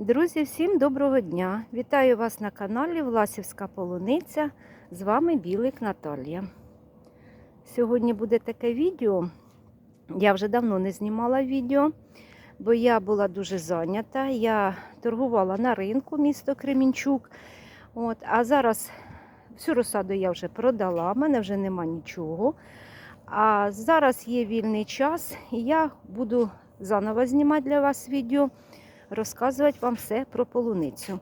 Друзі, всім доброго дня! Вітаю вас на каналі Власівська Полуниця. З вами Білик Наталія. Сьогодні буде таке відео. Я вже давно не знімала відео, бо я була дуже зайнята. Я торгувала на ринку місто Кремінчук. От, а зараз всю розсаду я вже продала, в мене вже нема нічого. А зараз є вільний час, і я буду заново знімати для вас відео розказувати вам все про полуницю.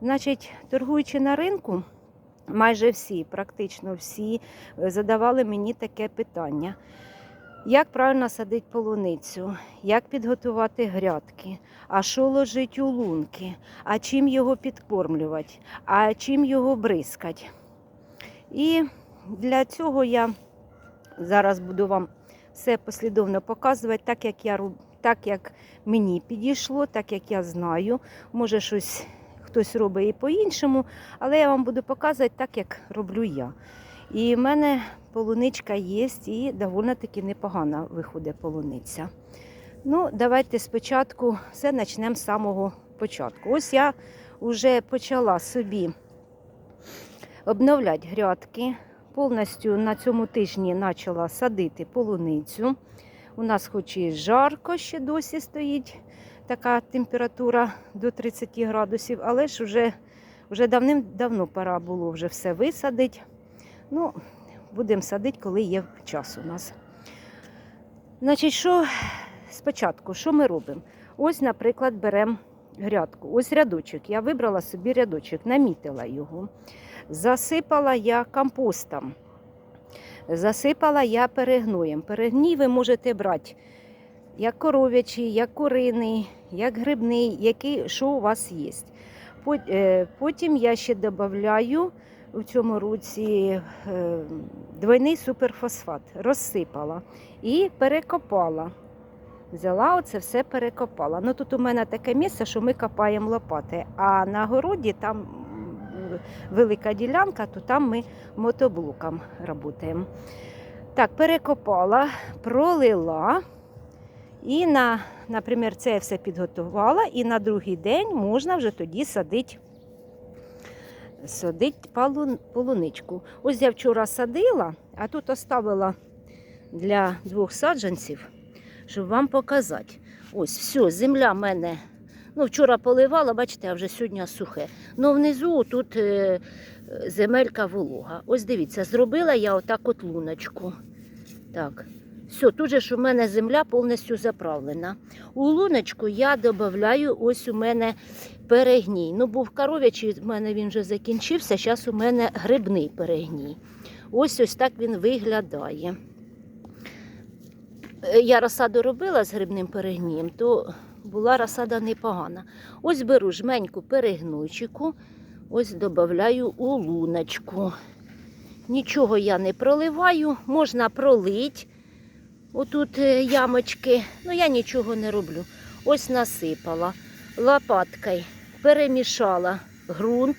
Значить, торгуючи на ринку, майже всі, практично всі, е, задавали мені таке питання. Як правильно садити полуницю, як підготувати грядки, а що ложить у лунки, а чим його підкормлювати, а чим його бризкати. І для цього я зараз буду вам все послідовно показувати, так як я так як мені підійшло, так як я знаю. Може, щось хтось робить і по-іншому, але я вам буду показувати так, як роблю я. І в мене полуничка є, і доволі таки непогана виходить полуниця. Ну, давайте спочатку все почнемо з самого початку. Ось я вже почала собі обновляти грядки. Повністю на цьому тижні почала садити полуницю. У нас хоч і жарко ще досі стоїть така температура до 30 градусів, але ж вже, вже давним-давно пора було вже все висадити. Ну, будемо садити, коли є час у нас. Значить, що спочатку, що ми робимо? Ось, наприклад, беремо грядку. Ось рядочок. Я вибрала собі рядочок, намітила його. Засипала я компостом. Засипала я перегноєм. Перегній ви можете брати як коров'ячий, як куриний, як грибний, який, що у вас є. Е, Потім я ще додаю у цьому році е, двойний суперфосфат, розсипала і перекопала. Взяла оце все перекопала. Ну тут у мене таке місце, що ми копаємо лопати, а на городі там велика ділянка, то там ми мотоблоком працюємо. Так, перекопала, пролила. І, на, наприклад, це все підготувала, і на другий день можна вже тоді садити садить полу- полуничку. Ось я вчора садила, а тут оставила для двох саджанців, щоб вам показати. Ось, все, земля в мене. Ну, вчора поливала, бачите, а вже сьогодні сухе. Ну, внизу тут е, земелька волога. Ось дивіться, зробила я отак от луночку. Так. Все, тут же ж у мене земля повністю заправлена. У луночку я додаю, ось у мене перегній. Ну, був коров'ячий, в мене він вже закінчився, зараз у мене грибний перегній. Ось ось так він виглядає. Е, Я розсаду робила з грибним перегнієм, то була розсада непогана. Ось беру жменьку перегнойчику, ось додаю у луночку. Нічого я не проливаю, можна пролить. Отут е, ямочки, ну я нічого не роблю. Ось насипала лопаткою, перемішала ґрунт.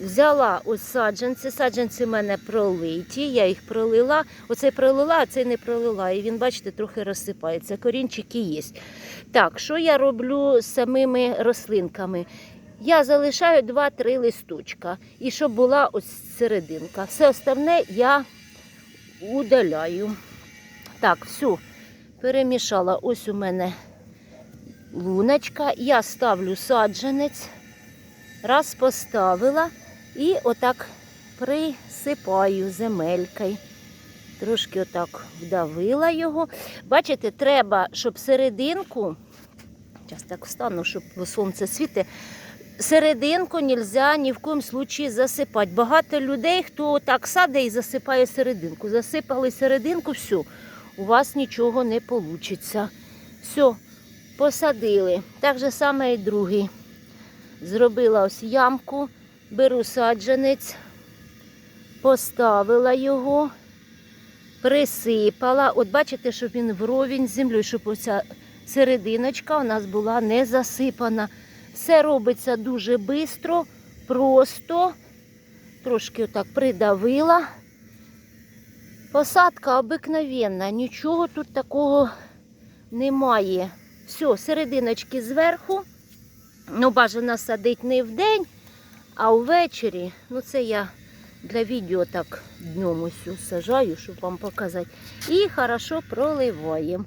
Взяла ось саджанці. Саджанці в мене пролиті, я їх пролила. Оцей пролила, а цей не пролила. І він, бачите, трохи розсипається. Корінчики є. Так, що я роблю з самими рослинками? Я залишаю 2-3 листочка. І щоб була ось серединка. Все остальне я удаляю. Так, все, перемішала. Ось у мене луночка. Я ставлю саджанець. Раз поставила і отак присипаю земелькою. Трошки отак вдавила його. Бачите, треба, щоб серединку, зараз так встану, щоб сонце світить, серединку нельзя ні в коєму случаї засипати. Багато людей, хто так садить і засипає серединку. Засипали серединку, все, у вас нічого не вийде. Все, посадили. Так же саме і другий. Зробила ось ямку, беру саджанець, поставила його, присипала. От бачите, щоб він вровень з землею, щоб оця серединочка у нас була не засипана. Все робиться дуже швидко, просто. Трошки отак придавила. Посадка обикновенна, нічого тут такого немає. Все, серединочки зверху. Ну, бажано садити не вдень, а ввечері. Ну, це я для відео так днем ось сажаю, щоб вам показати. І хорошо проливаємо.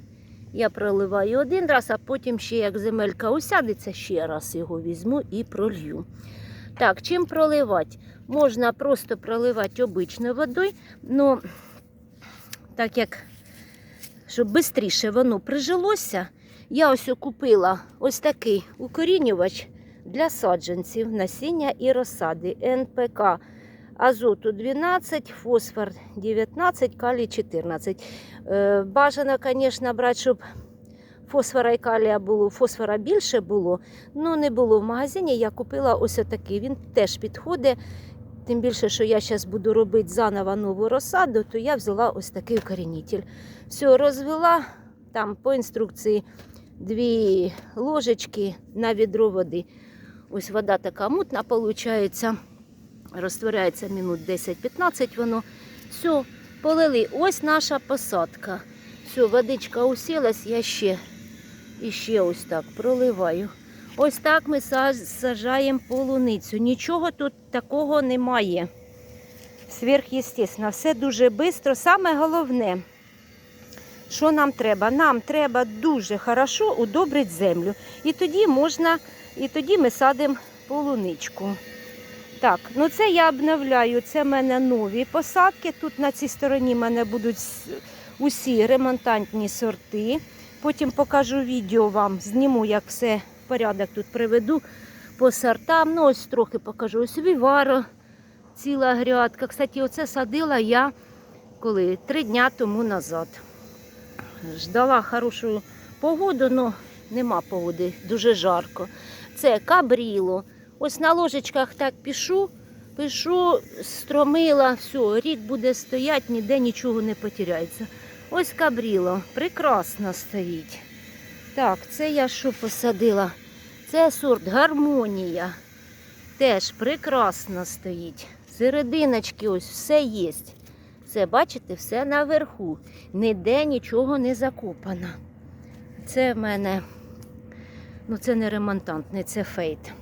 Я проливаю один раз, а потім ще як земелька усядеться, ще раз його візьму і пролью. Так, чим проливати? Можна просто проливати обичною водою, ну так як щоб швидше воно прижилося, я ось купила ось такий укорінювач для саджанців, насіння і розсади НПК. Азоту 12, фосфор 19, калій 14. Е, бажано, звісно, брати, щоб фосфора і калія було, фосфора більше було. Ну, не було в магазині. Я купила ось такий. Він теж підходить. Тим більше, що я зараз буду робити заново нову розсаду, то я взяла ось такий укорінитель. Все, розвела там по інструкції дві ложечки на відро води. Ось вода така мутна, виходить. Розтворяється минут 10-15 воно. Все, полили. Ось наша посадка. Все, водичка усілась, я ще, і ще ось так проливаю. Ось так ми сажаємо полуницю. Нічого тут такого немає. Сверхъестественно. Все дуже швидко. Саме головне, що нам треба? Нам треба дуже хорошо удобрити землю. І тоді можна, і тоді ми садимо полуничку. Так, ну це я обновляю. Це в мене нові посадки. Тут на цій стороні в мене будуть усі ремонтантні сорти. Потім покажу відео вам, зніму, як все в порядок тут приведу по сортам. Ну, ось трохи покажу. Ось віваро, ціла грядка. Кстати, оце садила я коли? Три дня тому назад. Ждала хорошу погоду, але нема погоди, дуже жарко. Це кабріло. Ось на ложечках так пишу, пишу, стромила, все, рік буде стояти, ніде нічого не потеряється. Ось кабріло, прекрасно стоїть. Так, це я що посадила? Це сорт гармонія. Теж прекрасно стоїть. Серединочки ось все є. Це, бачите, все наверху. Ніде нічого не закопано. Це в мене, ну це не ремонтантний, це фейт.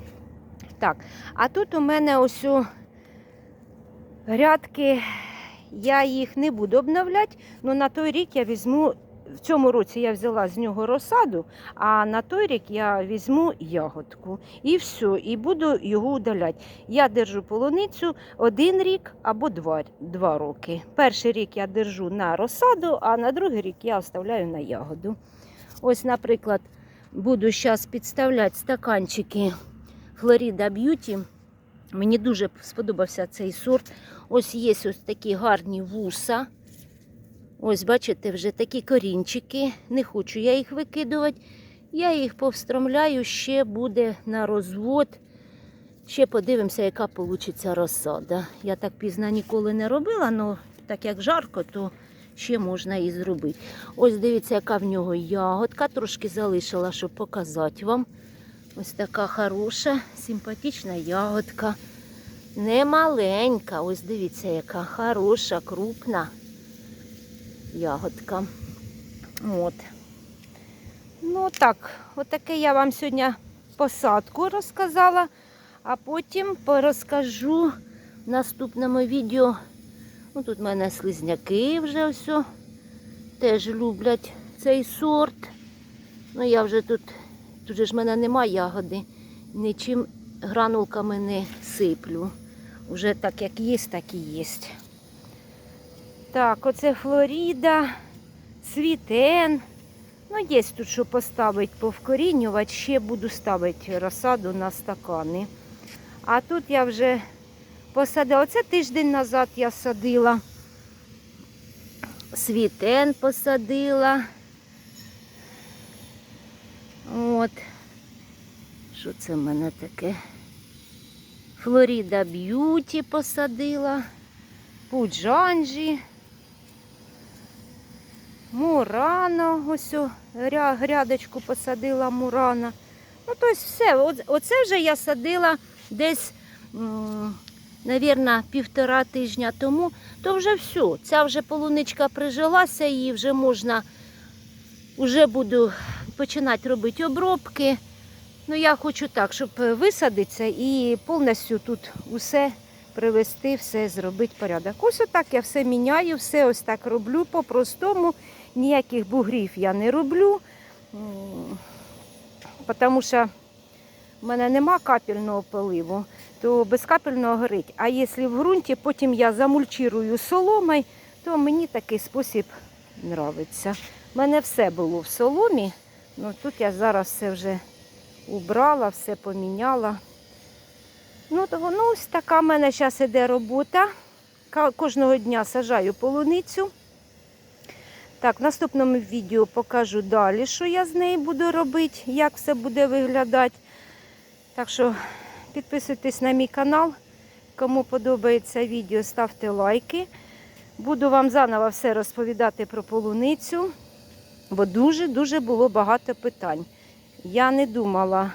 Так, а тут у мене ось у грядки, я їх не буду обновляти, але на той рік я візьму, в цьому році я взяла з нього розсаду, а на той рік я візьму ягодку. І все, і буду його удаляти. Я держу полуницю один рік або два, два роки. Перший рік я держу на розсаду, а на другий рік я оставляю на ягоду. Ось, наприклад, буду зараз підставляти стаканчики Флорида Б'юті. Мені дуже сподобався цей сорт. Ось є ось такі гарні вуса. Ось, бачите, вже такі корінчики. Не хочу я їх викидувати. Я їх повстромляю, ще буде на розвод. Ще подивимося, яка вийде розсада. Я так пізно ніколи не робила, але так як жарко, то ще можна і зробити. Ось дивіться, яка в нього ягодка. Трошки залишила, щоб показати вам. Ось така хороша, симпатична ягодка. Не маленька. Ось дивіться, яка хороша, крупна ягодка. От. Ну так, отаке я вам сьогодні посадку розказала, а потім порозкажу в наступному відео. Ну, тут в мене слизняки вже все теж люблять цей сорт. Ну, я вже тут, тут же ж в мене немає ягоди, нічим гранулками не сиплю. Уже так як є, так і є. Так, оце Флоріда, світен. Ну, є тут що поставити, повкорінювати, ще буду ставити розсаду на стакани. А тут я вже посадила. Оце тиждень назад я садила. Світен посадила. От. Що це в мене таке? Флоріда Б'юті посадила. Пуджанджі. Мурано, ось грядочку посадила Мурана. Ну, тобто все. Оце вже я садила десь, навірно, півтора тижня тому, то вже все. Ця вже полуничка прижилася, її вже можна, вже буду починати робити обробки. Ну, я хочу так, щоб висадитися і повністю тут усе привести, все зробити порядок. Ось отак я все міняю, все ось так роблю по-простому. Ніяких бугрів я не роблю. Тому що в мене нема капельного поливу, то без капельного горить. А якщо в ґрунті, потім я замульчирую соломою, то мені такий спосіб подобається. У мене все було в соломі, ну тут я зараз все вже убрала, все поміняла. Ну, то воно ось така в мене зараз іде робота. Кожного дня сажаю полуницю. Так, в наступному відео покажу далі, що я з нею буду робити, як все буде виглядати. Так що підписуйтесь на мій канал. Кому подобається відео, ставте лайки. Буду вам заново все розповідати про полуницю, бо дуже-дуже було багато питань. Я не думала.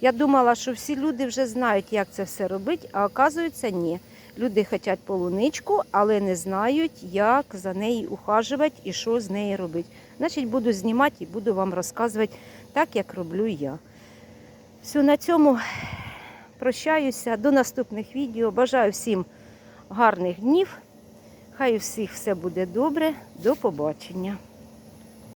Я думала, що всі люди вже знають, як це все робити, а оказується, ні. Люди хочуть полуничку, але не знають, як за нею ухажувати і що з нею робити. Значить, буду знімати і буду вам розказувати так, як роблю я. Все, на цьому прощаюся. До наступних відео. Бажаю всім гарних днів. Хай у всіх все буде добре. До побачення.